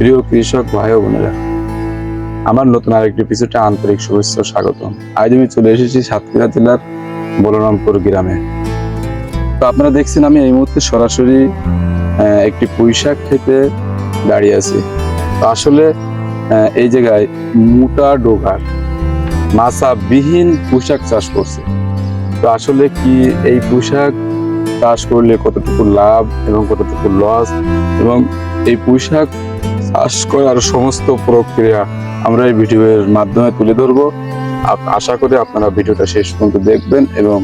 প্রিয় কৃষক ভাই ও বোনেরা, আমার নতুন আরেকটি এপিসোডে আন্তরিক শুভেচ্ছা ও স্বাগতম। আজ আমি চলে এসেছি সাতক্ষীরা জেলার বলরামপুর গ্রামে। তো আপনারা দেখছেন আমি এই মুহূর্তে সরাসরি একটি পুঁইশাক খেতে দাঁড়িয়ে আছি। তো আসলে এই জায়গায় মোটা ডোগার মাছা বিহীন পোশাক চাষ করছে। তো আসলে কি এই পোশাক চাষ করলে কতটুকু লাভ এবং কতটুকু লস এবং এই পোশাক চাষ করার সমস্ত প্রক্রিয়া আমরা এই ভিডিওর মাধ্যমে তুলে ধরবো। আশা করি আপনারা ভিডিওটা শেষ পর্যন্ত দেখবেন এবং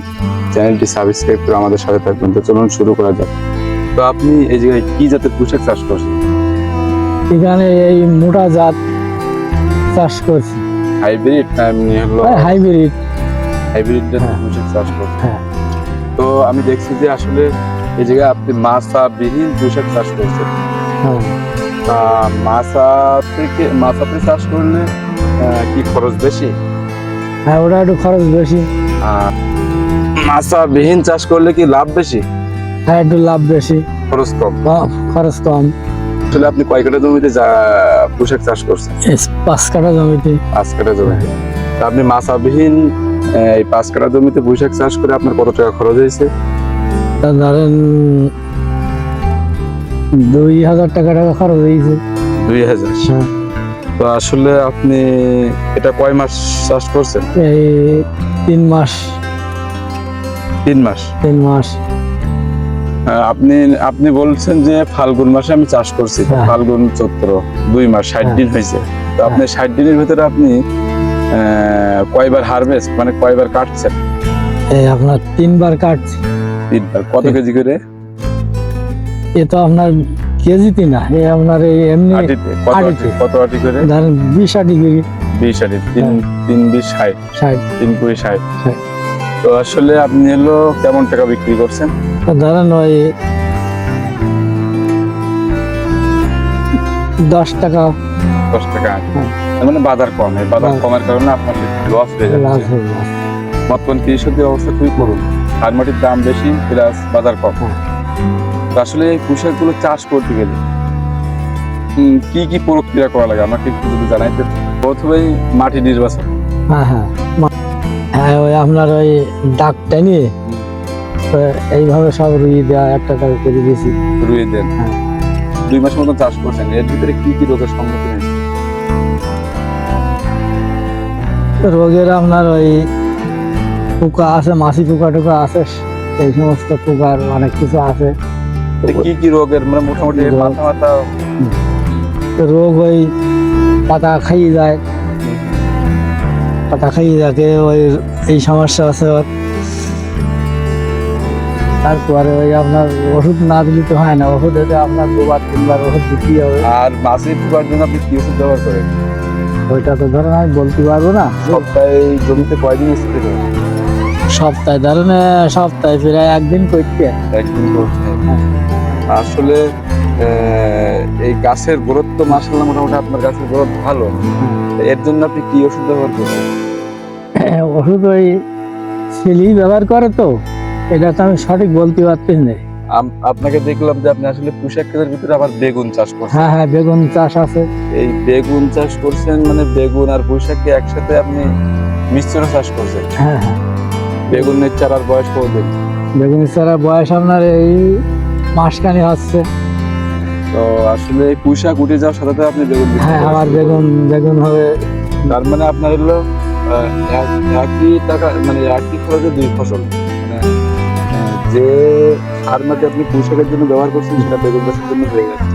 চ্যানেলটি সাবস্ক্রাইব করে আমাদের সাথে থাকবেন। তো চলুন শুরু করা যাক। তো আপনি এই জায়গায় কি জাতের পোশাক চাষ করছেন? এখানে এই মোটা জাত চাষ করছি। হাইব্রিড না এমনি হলো হাইব্রিড। হাইব্রিড জাতের হ্যাঁ। পোশাক চাষ করছেন? হ্যাঁ। তো আমি দেখছি যে আসলে এই জায়গায় আপনি মাছা বিহীন পোশাক চাষ করছেন। হ্যাঁ। মাছা থেকে মাছাতে চাষ করলে কি খরচ বেশি? হ্যাঁ ওটা একটু খরচ বেশি। মাছা বিহীন চাষ করলে কি লাভ বেশি? হ্যাঁ একটু লাভ বেশি। খরচ কম। খরচ কম। আসলে আপনি কয় কাঠা জমিতে পোশাক চাষ করছেন? পাঁচ কাঠা জমিতে। পাঁচ কাঠা জমিতে। আপনি মাছা বিহীন এই পাঁচ কাঠা জমিতে পোশাক চাষ করে আপনার কত টাকা খরচ হয়েছে? ধরেন দুই হাজার টাকা টাকা খরচ হয়েছে। দুই হাজার? হ্যাঁ। তো আসলে আপনি এটা কয় মাস চাষ করছেন? এই তিন মাস। তিন মাস? তিন মাস। আপনি আপনি বলছেন যে ফাল্গুন মাসে আমি চাষ করছি। হ্যাঁ। ফাল্গুন চৈত্র দুই মাস ষাট হ্যাঁ। দিন হয়েছে। তো আপনি ষাট দিনের ভিতরে আপনি কয়বার হারভেস্ট মানে কয়বার কাটছেন? এই আপনার তিনবার কাটছি। তিনবার। কত কেজি করে? এ তো আপনার কেজিতে না এ আপনার এই এমনি আটিতে কত আটি করে ধরেন বিশ আটি কেজি বিশ আটি তিন তিন বিশ ষাট ষাট তিন কুড়ি ষাট হ্যাঁ। তো আসলে আপনি হলো কেমন টাকা বিক্রি করছেন ধরেন ওই দশ টাকা দশ টাকা। হ্যাঁ। মানে বাজার কম এই বাজার হ্যাঁ। কমের কারণে আপনার লস হয়ে যাচ্ছে হয়ে। বর্তমান কৃষকদের অবস্থা খুবই করুন সার মাটির দাম বেশি প্লাস বাজার কম হ্যাঁ। আসলে এই পোশাকগুলো চাষ করতে গেলে কি কি প্রক্রিয়া করা লাগে? আমাকে একটু যদি জানাইতে প্রথমেই মাটি নির্বাচন। হ্যাঁ হ্যাঁ। হ্যাঁ ওই আপনার ওই ডাকটা নিয়ে এইভাবে সব রুই দেওয়া একটা টাকা করে দিয়েছি। রুয়ে দেন। হ্যাঁ। দুই মাস মতন চাষ করছেন। এর ভিতরে কি কি রোগের সম্মুখীন রোগের আপনার ওই পোকা আছে মাছি পোকা টোকা আছে এই সমস্ত পোকার অনেক কিছু আছে। কি কি রোগের মানে মোটামুটি রোগ। মাথা মাথা? রোগ ওই পাতা খাইয়ে যায়। পাতা খাইয়ে যাকে ওই এই সমস্যা আছে ওর। তারপরে ওই আপনার ওষুধ না দিলে তো হয় না। ওষুধ হতে আপনার দুবার তিনবার ওষুধ দিতেই হবে। আর মাছি পোকার জন্য আপনি কি ওষুধ ব্যবহার করেন? ওইটা তো ধরেন আমি বলতে পারব না। সপ্তাহে জমিতে কয়দিন স্প্রে সপ্তাহে ধরেন সপ্তাহে প্রায় একদিন করতে। একদিন করতে। আসলে এই গাছের গ্রোথ তো মাসাল্লাহ মোটামুটি আপনার গাছের গ্রোথ ভালো। এর জন্য আপনি কি ওষুধ ব্যবহার করেন ওষুধ ওই ছেলেই ব্যবহার করে তো। এটা তো আমি সঠিক বলতে পারছি না। আপনাকে দেখলাম যে আপনি আসলে পুষাক ক্ষেতের ভিতরে আবার বেগুন চাষ করছেন। হ্যাঁ হ্যাঁ বেগুন চাষ আছে। এই বেগুন চাষ করছেন মানে বেগুন আর পুঁইশাককে একসাথে আপনি মিশ্র চাষ করছেন। হ্যাঁ হ্যাঁ। বেগুনের চারার বয়স কতদিন বেগুন চারা বয়স আপনার এই মাসখানি হচ্ছে। তো আসলে পুঁইশাক উঠে যাওয়ার সাথে সাথে আপনি বেগুন হ্যাঁ আমার বেগুন বেগুন হবে। তার মানে আপনার হলো একই টাকা মানে একই খরচে দুই ফসল। মানে যে সার মাটি আপনি পুঁইশাকের জন্য ব্যবহার করছেন সেটা বেগুন চাষের জন্য হয়ে গেছে।